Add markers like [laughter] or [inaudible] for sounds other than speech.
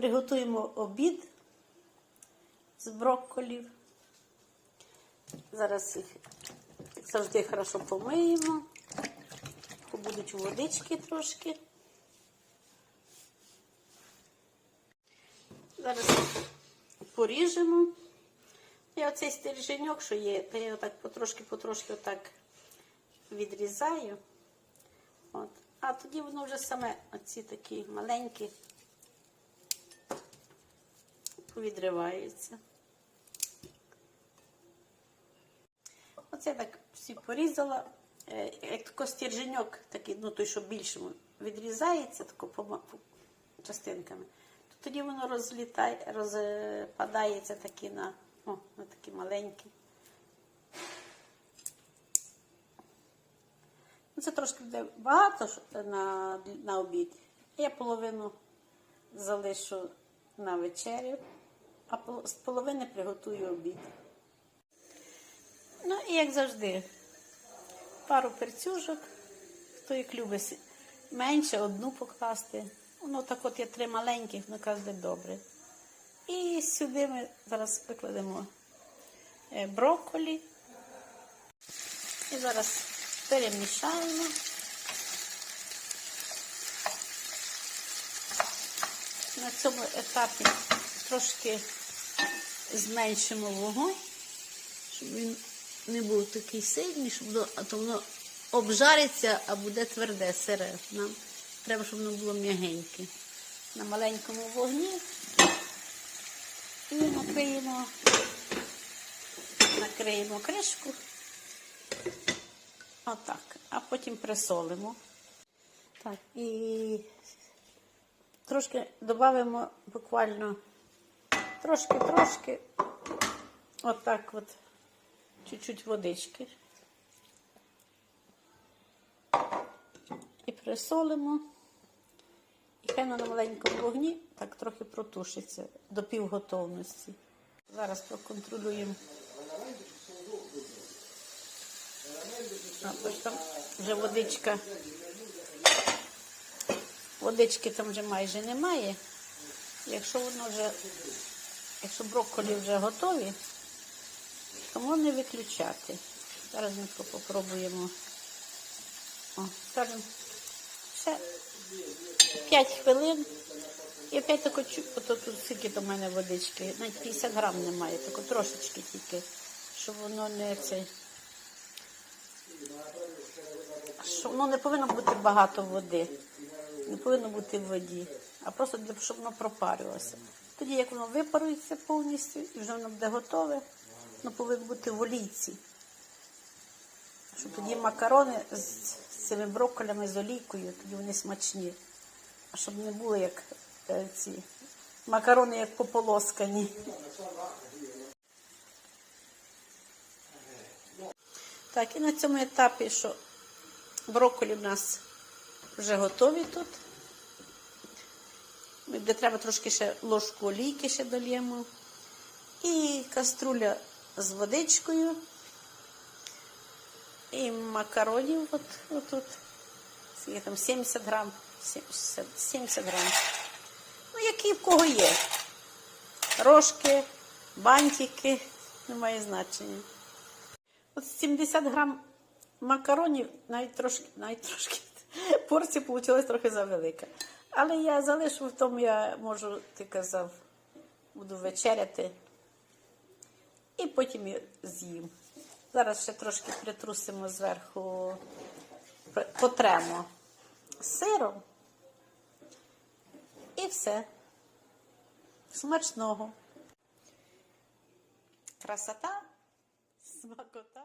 Приготуємо обід з брокколів. Зараз їх завжди хорошо помиємо. Будуть водички трошки. Зараз поріжемо. І оцей стерженьок, що є, то я отак потрошки-потрошки отак відрізаю. От. А тоді воно вже саме оці такі маленькі повідриваються. Оце так всі порізала. Е, Як тако стерженьок, такий, ну той, що більшому, відрізається тако частинками, то тоді воно розлітає, розпадається такі на, о, на такі маленькі. Ну, Це трошки буде багато на, на обід. Я половину залишу на вечерю, а з половини приготую обід. Ну і як завжди, пару перцюжок, хто їх любить менше, одну покласти. Ну так от я три маленьких, ну кожне добре. І сюди ми зараз викладемо е, брокколі. І зараз перемішаємо. На цьому етапі трошки зменшимо вогонь, щоб він не був такий сильний, щоб то воно обжариться, а буде тверде, сире. Нам треба, щоб воно було м'ягеньке. На маленькому вогні і накриємо, накриємо кришку. Отак. А потім присолимо. Так, і трошки додамо буквально трошки-трошки. Отак от чуть-чуть водички. І присолимо. І хай на маленькому вогні так трохи протушиться до півготовності. Зараз проконтролюємо. А, ось там вже водичка. Водички там вже майже немає. Якщо воно вже, якщо брокколі вже готові, то можна виключати. Зараз ми попробуємо. О, скажемо, ще 5 хвилин. І опять тако ото тут скільки до мене водички, навіть 50 грам немає, тако трошечки тільки, щоб воно не цей. Що воно не повинно бути багато води, не повинно бути в воді, а просто для щоб воно пропарювалося. Тоді, як воно випарується повністю і вже воно буде готове, воно повинно бути в олійці. Щоб тоді макарони з цими брокколями з олійкою, тоді вони смачні. А щоб не було як е, ці макарони, як пополоскані. Так, і на цьому етапі, що брокколі в нас вже готові тут. Де треба трошки ще ложку олійки ще дольємо. І каструля з водичкою. І макаронів от, отут. Скільки там 70 грам. 70, 70 грам. Ну, які в кого є. Рожки, бантики, немає значення. От 70 грам макаронів, навіть трошки, навіть трошки [laughs] порція вийшла трохи завелика. Але я залишу в тому, я можу, ти казав, буду вечеряти і потім з'їм. Зараз ще трошки притрусимо зверху, потремо сиром. І все. Смачного. Красота, смакота.